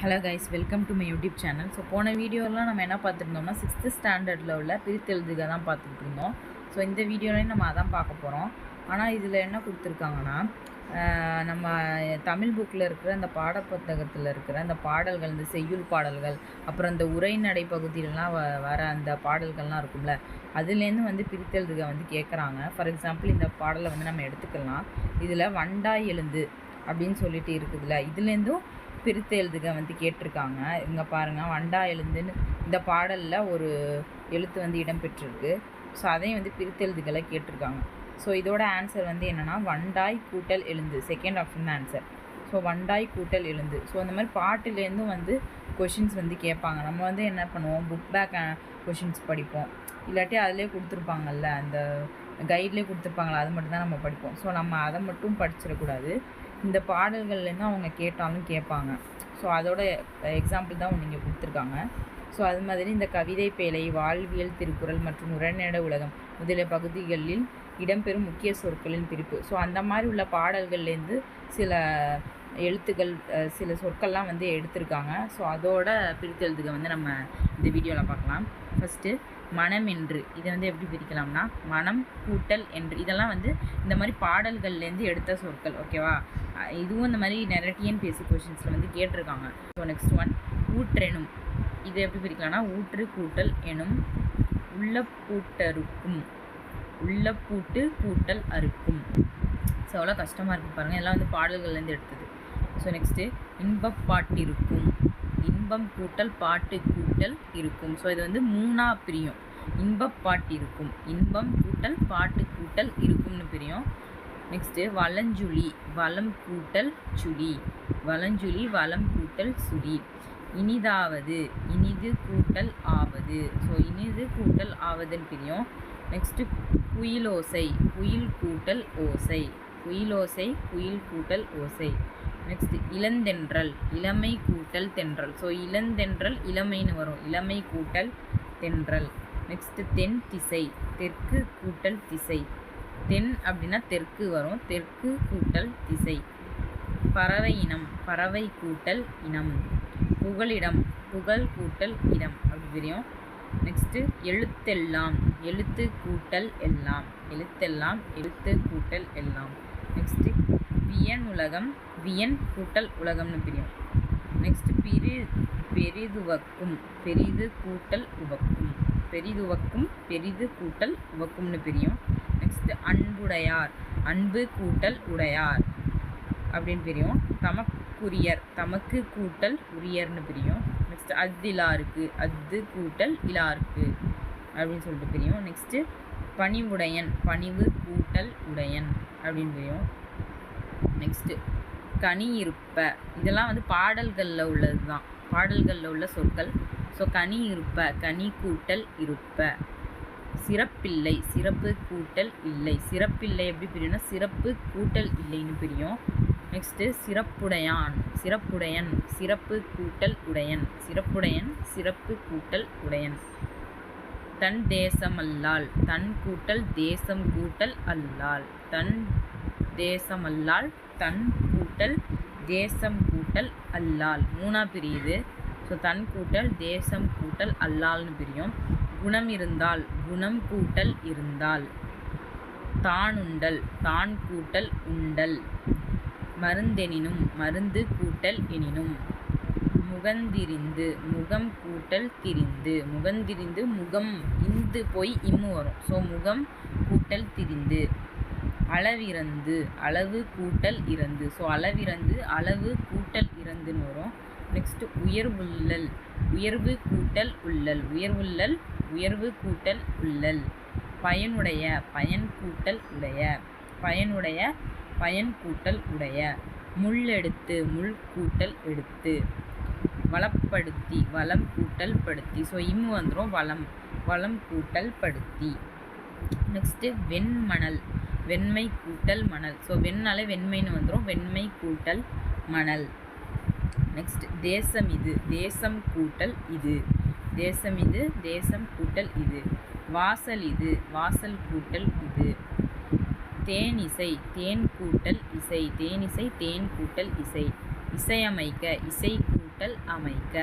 Hello guys welcome to my YouTube channel so போன வீடியோலாம் நம்ம என்ன பார்த்துருந்தோம்னா சிக்ஸ்த்து ஸ்டாண்டர்டில் உள்ள பிரித்தெழுதுக தான் பார்த்துட்டு இருந்தோம். ஸோ இந்த வீடியோலையும் நம்ம அதான் பார்க்க போகிறோம் ஆனால் இதில் என்ன கொடுத்துருக்காங்கன்னா நம்ம தமிழ் புக்கில் இருக்கிற அந்த பாடப்புத்தகத்தில் இருக்கிற அந்த பாடல்கள் இந்த செய்யுள் பாடல்கள் அப்புறம் இந்த உரைநடை பகுதியிலலாம் வ வர அந்த பாடல்கள்லாம் இருக்கும்ல அதுலேருந்து வந்து பிரித்தெழுதுக வந்து கேட்குறாங்க ஃபார் எக்ஸாம்பிள் இந்த பாடலை வந்து நம்ம எடுத்துக்கலாம். இதில் வண்டாய் எழுந்து அப்படின்னு சொல்லிட்டு இருக்குதுல்ல இதுலேருந்தும் பிரித்து எழுதுக வந்து கேட்டிருக்காங்க. இங்கே பாருங்கள் வண்டா எழுந்துன்னு இந்த பாடலில் ஒரு எழுத்து வந்து இடம்பெற்றிருக்கு ஸோ அதையும் வந்து பிரித்து எழுதுகளை கேட்டிருக்காங்க. ஸோ இதோட ஆன்சர் வந்து என்னென்னா வண்டாய் கூட்டல் எழுந்து. செகண்ட் ஆப்ஷன் தான் ஆன்சர் ஸோ வண்டாய் கூட்டல் எழுந்து. ஸோ அந்த மாதிரி பாட்டுலேருந்தும் வந்து கொஷின்ஸ் வந்து கேட்பாங்க. நம்ம வந்து என்ன பண்ணுவோம்? புக் பேக் கொஷின்ஸ் படிப்போம். இல்லாட்டி அதிலே கொடுத்துருப்பாங்கல்ல அந்த கைட்லேயே கொடுத்துருப்பாங்களா? அது மட்டும் தான் நம்ம படிப்போம். ஸோ நம்ம அதை மட்டும் படிச்சிடக்கூடாது. இந்த பாடல்கள்லேருந்து அவங்க கேட்டாலும் கேட்பாங்க. ஸோ அதோட எக்ஸாம்பிள் தான் நீங்கள் கொடுத்துருக்காங்க. ஸோ அது மாதிரி இந்த கவிதை பேழை வாழ்வியல் திருக்குறள் மற்றும் உரைநடை உலகம் முதலிய பகுதிகளில் இடம்பெறும் முக்கிய சொற்களின் பிரிப்பு. ஸோ அந்த மாதிரி உள்ள பாடல்கள்லேருந்து சில எழுத்துக்கள் சில சொற்கள்லாம் வந்து எடுத்திருக்காங்க. ஸோ அதோட பிரித்தெழுத்துக்க வந்து நம்ம இந்த வீடியோவில் பார்க்கலாம். ஃபஸ்ட்டு மனம் என்று இதை வந்து எப்படி பிரிக்கலாம்னா மனம் கூட்டல் என்று. இதெல்லாம் வந்து இந்த மாதிரி பாடல்கள்லேருந்து எடுத்த சொற்கள் ஓகேவா? இதுவும் இந்த மாதிரி நிறைய டிஎன்பிஎஸ்சி கொஷின்ஸில் வந்து கேட்டிருக்காங்க. ஸோ நெக்ஸ்ட் ஒன் ஊற்றெனும். இது எப்படி பிரிக்கலாம்னா ஊற்று கூட்டல் எனும். உள்ள பூட்டறுக்கும் உள்ள பூட்டு கூட்டல் அறுக்கும். ஸோ அவ்வளோ கஷ்டமாக இருக்குது பாருங்கள் எல்லாம் வந்து பாடல்கள்லேருந்து எடுத்தது. ஸோ நெக்ஸ்ட்டு இன்பப்பாட்டிருக்கும். இன்பம் கூட்டல் பாட்டு கூட்டல் இருக்கும். ஸோ இது வந்து மூணா பிரியும். இன்பப்பாட்டு பாட்டிருக்கும் இன்பம் கூட்டல் பாட்டு கூட்டல் இருக்கும்னு பிரியும். நெக்ஸ்ட்டு வளஞ்சுழி வளம் கூட்டல் சுழி. வளஞ்சுழி வளம் கூட்டல் சுழி. இனிதாவது இனிது கூட்டல் ஆவது. ஸோ இனிது கூட்டல் ஆவதுன்னு பிரியும். நெக்ஸ்ட்டு குயிலோசை குயில் கூட்டல் ஓசை. குயிலோசை குயில் கூட்டல் ஓசை. நெக்ஸ்ட் இளந்தென்றல் இளமை கூட்டல் தென்றல். ஸோ இளந்தென்றல் இளமைன்னு வரும். இளமை கூட்டல் தென்றல். நெக்ஸ்ட் தென் திசை. தெற்கு கூட்டல் திசை. தென் அப்படின்னா தெற்கு வரும். தெற்கு கூட்டல் திசை. பறவை இனம். பறவை கூட்டல் இனம். புகலிடம். புகழ் கூட்டல் இடம். அப்படி தெரியும். நெக்ஸ்ட்டு எழுத்தெல்லாம். எழுத்து கூட்டல் எல்லாம். எழுத்தெல்லாம் எழுத்து கூட்டல் எல்லாம். நெக்ஸ்ட்டு வியன் உலகம் வியன் கூட்டல் உலகம்னு பிரியும். நெக்ஸ்ட் பிரி பெரிதுவக்கும் பெரிது கூட்டல் உவக்கும். பெரிதுவக்கும் பெரிது கூட்டல் உவக்கும்னு பிரியும். நெக்ஸ்ட் அன்புடையார் அன்பு கூட்டல் உடையார் அப்படின்னு பிரியும். தமக்குரியர் தமக்கு கூட்டல் உரியர்னு பிரியும். நெக்ஸ்ட் அத்திலாருக்கு அத்து கூட்டல் இலாருக்கு அப்படின்னு சொல்லிட்டு பிரியும். நெக்ஸ்ட்டு பணிவுடையன் பணிவு கூட்டல் உடையன் அப்படின்னு பிரியும். நெக்ஸ்ட்டு கனி இருப்ப இதெல்லாம் வந்து பாடல்களில் உள்ளது தான் பாடல்களில் உள்ள சொற்கள். ஸோ கனி இருப்ப கனி கூட்டல் இருப்ப. சிறப்பில்லை சிறப்பு கூட்டல் இல்லை. சிறப்பில்லை எப்படி பிரியும்னா சிறப்பு கூட்டல் இல்லைன்னு பிரியும். நெக்ஸ்ட்டு சிறப்புடையான் சிறப்புடையன் சிறப்பு கூட்டல் உடையன். சிறப்புடையன் சிறப்பு கூட்டல் உடையன். தன் தேசம் அல்லால் தன் கூட்டல் தேசம் கூட்டல் அல்லால். தன் தேசமல்லால் தன் கூட்டல் தேசம் கூட்டல் அல்லால். மூணா பிரியுது. ஸோ தன் கூட்டல் தேசம் கூட்டல் அல்லால்னு பிரியும். குணம் இருந்தால் குணம் கூட்டல் இருந்தால். தான் உண்டல் தான் கூட்டல் உண்டல். மருந்தெனினும் மருந்து கூட்டல் எனினும். முகந்திரிந்து முகம் கூட்டல் திரிந்து. முகந்திரிந்து முகம் இந்து போய் இம்மு வரும். ஸோ முகம் கூட்டல் திரிந்து. அளவிறந்து அளவு கூட்டல் இறந்து. ஸோ அளவிறந்து அளவு கூட்டல் இறந்துன்னு வரும். நெக்ஸ்ட்டு உயர்வுள்ளல். உயர்வு கூட்டல் உள்ளல். உயர்வுள்ளல் உயர்வு கூட்டல் உள்ளல். பயனுடைய பயன் கூட்டல் உடைய. பயனுடைய பயன் கூட்டல் உடைய. முள் எடுத்து முள் கூட்டல் எடுத்து. வளப்படுத்தி வளம் கூட்டல் படுத்தி. ஸோ இம்மு வந்துடும் வளம். வளம் கூட்டல் படுத்தி. நெக்ஸ்ட்டு வெண்மணல். வெண்மை கூட்டல் மணல். ஸோ வெண்ணாலே வெண்மைன்னு வந்துடும் வெண்மை கூட்டல் மணல். நெக்ஸ்ட் தேசம் இது. தேசம் கூட்டல் இது. தேசம் இது தேசம் கூட்டல் இது. வாசல் இது. வாசல் கூட்டல் இது. தேன் இசை. தேன் கூட்டல் இசை. தேனிசை தேன் கூட்டல் இசை. இசையமைக்க இசை கூட்டல் கூட்டல் அமைக்க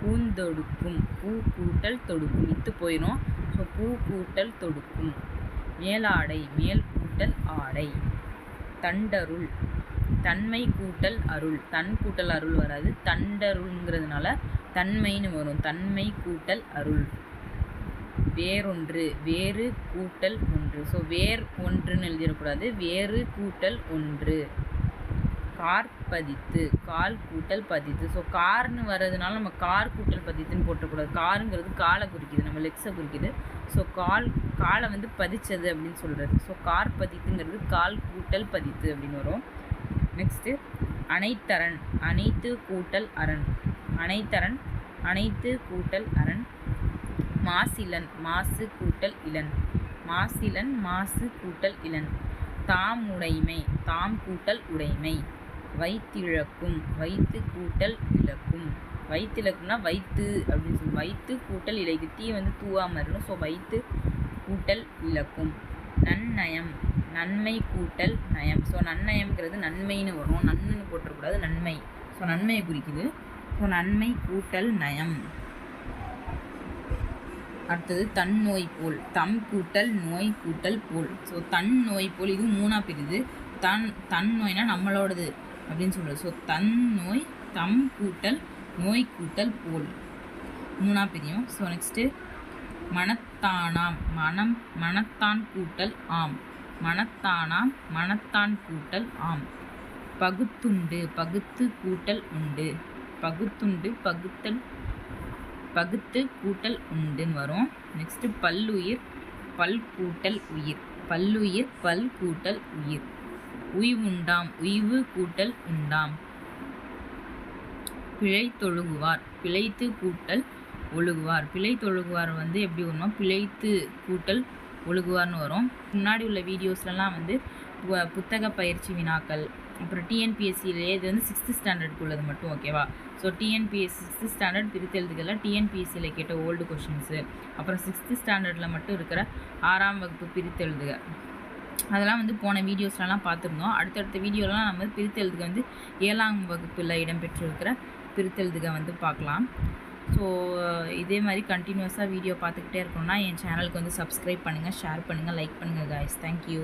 பூந்தொடுக்கும் பூ கூட்டல் தொடுக்கும். இத்து போயிடும் ஸோ பூ கூட்டல் தொடுக்கும். மேலாடை மேல் கூட்டல் ஆடை. தண்டருள். தன்மை கூட்டல் அருள். தன் கூட்டல் அருள் வராது. தண்டருள்ங்கிறதுனால தன்மைன்னு வரும். தன்மை கூட்டல் அருள். வேறொன்று. வேறு கூட்டல் ஒன்று. ஸோ வேர் ஒன்றுன்னு எழுதிடக்கூடாது. வேறு கூட்டல் ஒன்று. கார் பதித்து கால் கூட்டல் பதித்து. ஸோ கார்னு வர்றதுனால நம்ம கார் கூட்டல் பதித்துன்னு போட்டக்கூடாது. காருங்கிறது காலை குறிக்குது நம்ம லெக்ஸை குறிக்குது. ஸோ கால் காலை வந்து பதிச்சது அப்படின்னு சொல்கிறது ஸோ கார் பதித்துங்கிறது கால் கூட்டல் பதித்து அப்படின்னு வரும். நெக்ஸ்ட்டு அனைத்தரன் அனைத்து கூட்டல் அரண். அனைத்தரன் அனைத்து கூட்டல் அரண். மாசிலன் மாசு கூட்டல் இளன். மாசிலன் மாசு கூட்டல் இளன். தாம் உடைமை தாம் கூட்டல் உடைமை. வைத்திழக்கும். வைத்து கூட்டல் இழக்கும். வைத்திழக்கும்னா வைத்து அப்படின்னு சொல்லி வைத்து கூட்டல் இழைக்கு தீ வந்து தூவாமல் இருக்கணும். ஸோ வைத்து கூட்டல் இழக்கும். நன்னயம். நன்மை கூட்டல் நயம். ஸோ நன்னயம்ங்கிறது நன்மைன்னு வரும். நன்மைன்னு போட்டக்கூடாது நன்மை. ஸோ நன்மையை குறிக்குது. ஸோ நன்மை கூட்டல் நயம். அடுத்தது தன் நோய் போல். தம் கூட்டல் நோய் கூட்டல் போல். ஸோ தன் நோய் போல் இது மூணாக பிரிது தன் தன் நோய்னா நம்மளோடது. அப்படின்னு சொல்கிறது ஸோ தன் நோய் தம் கூட்டல் நோய் கூட்டல் போல். மூணாக பிரியும். ஸோ நெக்ஸ்ட்டு மனத்தானாம் மனம் மனத்தான் கூட்டல் ஆம். மனத்தானாம் மனத்தான் கூட்டல் ஆம். பகுத்துண்டு பகுத்து கூட்டல் உண்டு. பகுத்துண்டு பகுத்தல் பகுத்து கூட்டல் உண்டுன்னு வரும். நெக்ஸ்ட்டு பல்லுயிர் பல் கூட்டல் உயிர். பல்லுயிர் பல் கூட்டல் உயிர். உய்வுண்டாம் உய்வு கூட்டல் உண்டாம். பிழை தொழுகுவார் பிழைத்து கூட்டல் ஒழுகுவார். பிழை தொழுகுவார் வந்து எப்படி வரும்னா பிழைத்து கூட்டல் ஒழுகுவார்னு வரும். முன்னாடி உள்ள வீடியோஸ்லலாம் வந்து புத்தக பயிற்சி வினாக்கள் அப்புறம் டிஎன்பிஎஸ்சிலேயே இது வந்து சிக்ஸ்த்து ஸ்டாண்டர்டுக்கு உள்ளது மட்டும் ஓகேவா ஸோ டிஎன்பிஎஸ்சி சிக்ஸ்த்து ஸ்டாண்டர்ட் பிரித்தெழுதுகளில் டிஎன்பிஎஸ்சியில் கேட்ட ஓல்டு கொஷின்ஸு அப்புறம் சிக்ஸ்த்து ஸ்டாண்டர்டில் மட்டும் இருக்கிற ஆறாம் வகுப்பு பிரித்தெழுதுக. அதெல்லாம் வந்து போன வீடியோஸ்லலாம் பார்த்துருந்தோம். அடுத்தடுத்த வீடியோலாம் நம்ம வந்து பிரித்தெழுதுக வந்து ஏழாம் வகுப்பில் இடம்பெற்றிருக்கிற பிரித்தெழுதுக வந்து பார்க்கலாம். ஸோ இதே மாதிரி கண்டினியூஸாக வீடியோ பார்த்துக்கிட்டே இருக்கணும்னா என் சேனலுக்கு வந்து சப்ஸ்கிரைப் பண்ணுங்கள் ஷேர் பண்ணுங்கள் லைக் பண்ணுங்கள் காய்ஸ் தேங்க்யூ